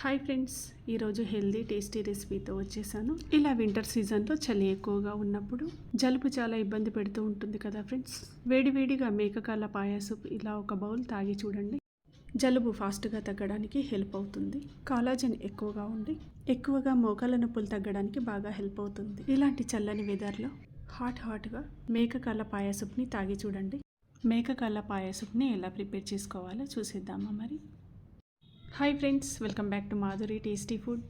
Hi friends ఈరోజు healthy tasty రెసిపీతో వచ్చేసాను. ఇలా వింటర్ సీజన్లో చలి ఎక్కువగా ఉన్నప్పుడు జలుబు చాలా ఇబ్బంది పెడుతూ ఉంటుంది కదా ఫ్రెండ్స్ వేడివేడిగా మేకకాల పాయాసపు ఇలా ఒక బౌల్ తాగి చూడండి. జలుబు ఫాస్ట్గా తగ్గడానికి హెల్ప్ అవుతుంది. కాలాజన్ ఎక్కువగా ఉండి ఎక్కువగా మోకాల నొప్పులు తగ్గడానికి బాగా హెల్ప్ అవుతుంది. ఇలాంటి చల్లని వెదర్లో హాట్ హాట్గా మేకకాల పాయాసపుని తాగి చూడండి. మేకకాల పాయాసపుని ఎలా ప్రిపేర్ చేసుకోవాలో చూసేద్దామా మరి? Hi friends welcome back to Madhuri tasty food.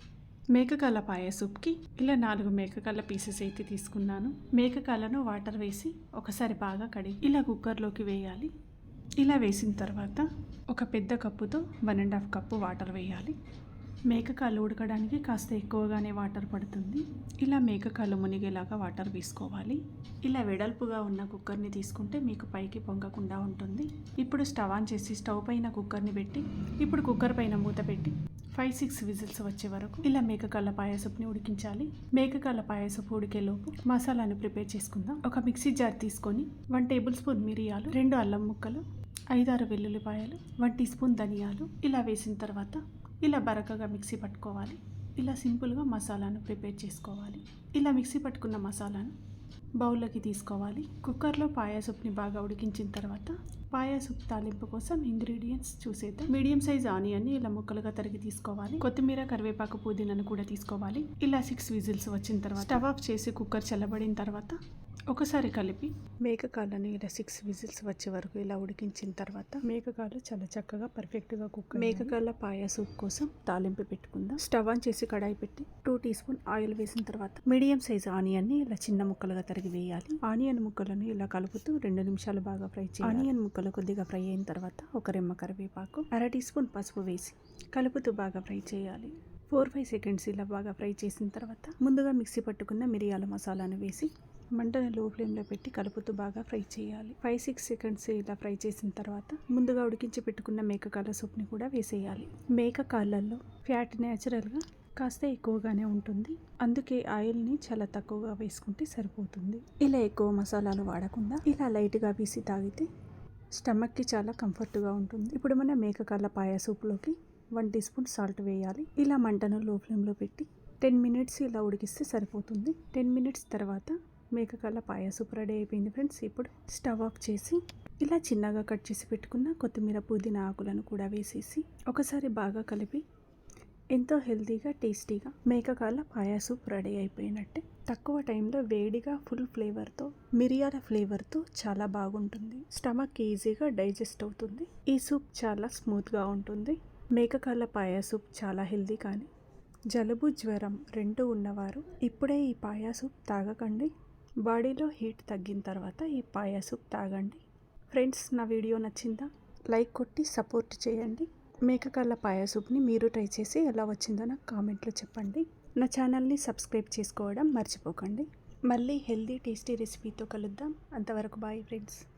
మేకకాల పాయ సూప్కి ఇలా నాలుగు మేకకాల పీసెస్ అయితే తీసుకున్నాను. మేకకాలను వాటర్ వేసి ఒకసారి బాగా కడిగి ఇలా కుక్కర్లోకి వేయాలి. ఇలా వేసిన తర్వాత ఒక పెద్ద కప్పుతో one and half cup water వేయాలి. మేకకాలు ఉడకడానికి కాస్త ఎక్కువగానే వాటర్ పడుతుంది. ఇలా మేకకాలు మునిగేలాగా వాటర్ వేసుకోవాలి. ఇలా వెడల్పుగా ఉన్న కుక్కర్ని తీసుకుంటే మీకు పైకి పొంగకుండా ఉంటుంది. ఇప్పుడు స్టవ్ ఆన్ చేసి స్టవ్ పైన కుక్కర్ని పెట్టి ఇప్పుడు కుక్కర్ పైన మూత పెట్టి ఫైవ్ సిక్స్ విజిల్స్ వచ్చే వరకు ఇలా మేకకాళ్ళ పాయసపుని ఉడికించాలి. మేకకాళ్ళ పాయసపు ఉడికేలోపు మసాలాను ప్రిపేర్ చేసుకుందాం. ఒక మిక్సీ జార్ తీసుకొని వన్ టేబుల్ స్పూన్ మిరియాలు రెండు అల్లం ముక్కలు ఐదారు వెల్లుల్లిపాయలు వన్ టీ స్పూన్ ధనియాలు ఇలా వేసిన తర్వాత ఇలా బరకగా మిక్సీ పట్టుకోవాలి. ఇలా సింపుల్గా మసాలాను ప్రిపేర్ చేసుకోవాలి. ఇలా మిక్సీ పట్టుకున్న మసాలాను బౌల్లోకి తీసుకోవాలి. కుక్కర్లో పాయాసుప్ని బాగా ఉడికించిన తర్వాత పాయాసుప్ తాలింపు కోసం ఇంగ్రీడియంట్స్ చూసేద్దాం. మీడియం సైజ్ ఆనియన్ని ఇలా ముక్కలుగా తరిగి తీసుకోవాలి. కొత్తిమీర కరివేపాకు పుదీనాను కూడా తీసుకోవాలి. ఇలా సిక్స్ విజిల్స్ వచ్చిన తర్వాత స్టవ్ ఆఫ్ చేసి కుక్కర్ చల్లబడిన తర్వాత ఒకసారి కలిపి మేకకాలను ఇలా సిక్స్ విజిల్స్ వచ్చే వరకు ఇలా ఉడికించిన తర్వాత మేకకాలు చాలా చక్కగా పర్ఫెక్ట్గా కుక్ మేకకాల పాయ సూప్ కోసం తాలింపు పెట్టుకుందాం. స్టవ్ ఆన్ చేసి కడాయి పెట్టి టూ టీ స్పూన్ ఆయిల్ వేసిన తర్వాత మీడియం సైజ్ ఆనియన్ని ఇలా చిన్న ముక్కలుగా తరిగి వేయాలి. ఆనియన్ ముక్కలను ఇలా కలుపుతూ రెండు నిమిషాలు బాగా ఫ్రై చేయాలి. ఆనియన్ ముక్కలు కొద్దిగా ఫ్రై అయిన తర్వాత ఒక రెమ్మ కరివేపాకు అర టీ స్పూన్ పసుపు వేసి కలుపుతూ బాగా ఫ్రై చేయాలి. ఫోర్ ఫైవ్ సెకండ్స్ ఇలా బాగా ఫ్రై చేసిన తర్వాత ముందుగా మిక్సీ పట్టుకున్న మిరియాల మసాలాను వేసి మంటను లో ఫ్లేమ్లో పెట్టి కలుపుతూ బాగా ఫ్రై చేయాలి. ఫైవ్ సిక్స్ సెకండ్స్ ఇలా ఫ్రై చేసిన తర్వాత ముందుగా ఉడికించి పెట్టుకున్న మేకకాల సూప్ని కూడా వేసేయాలి. మేక కాళ్ళల్లో ఫ్యాట్ న్యాచురల్గా కాస్త ఎక్కువగానే ఉంటుంది. అందుకే ఆయిల్ని చాలా తక్కువగా వేసుకుంటే సరిపోతుంది. ఇలా ఎక్కువ మసాలాలు వాడకుండా ఇలా లైట్గా వేసి తాగితే స్టమక్కి చాలా కంఫర్ట్గా ఉంటుంది. ఇప్పుడు మన మేకకాళ్ళ పాయ సూప్లోకి వన్ టీ స్పూన్ సాల్ట్ వేయాలి. ఇలా మంటను లో ఫ్లేమ్లో పెట్టి టెన్ మినిట్స్ ఇలా ఉడికిస్తే సరిపోతుంది. టెన్ మినిట్స్ తర్వాత మేకకాల పాయసూపు రెడీ అయిపోయింది ఫ్రెండ్స్. ఇప్పుడు స్టవ్ ఆఫ్ చేసి ఇలా చిన్నగా కట్ చేసి పెట్టుకున్న కొత్తిమీర పుదీనా ఆకులను కూడా వేసేసి ఒకసారి బాగా కలిపి ఎంతో హెల్తీగా టేస్టీగా మేకకాల పాయాసూప్ రెడీ అయిపోయినట్టే తక్కువ టైంలో వేడిగా ఫుల్ ఫ్లేవర్తో మిరియాల ఫ్లేవర్తో చాలా బాగుంటుంది. స్టమక్ ఈజీగా డైజెస్ట్ అవుతుంది. ఈ సూప్ చాలా స్మూత్గా ఉంటుంది. మేకకాల పాయ సూప్ చాలా హెల్దీ కానీ జలుబు జ్వరం రెండు ఉన్నవారు ఇప్పుడే ఈ పాయాసూప్ తాగకండి. బాడీలో హీట్ తగ్గిన తర్వాత ఈ పాయా సూప్ తాగండి. ఫ్రెండ్స్ నా వీడియో నచ్చిందా? లైక్ కొట్టి సపోర్ట్ చేయండి. మేకకాళ్ళ పాయా సూప్ని మీరు ట్రై చేసి ఎలా వచ్చిందో నాకు కామెంట్లో చెప్పండి. నా ఛానల్ని సబ్స్క్రైబ్ చేసుకోవడం మర్చిపోకండి. మళ్ళీ హెల్దీ టేస్టీ రెసిపీతో కలుద్దాం. అంతవరకు బాయ్ ఫ్రెండ్స్.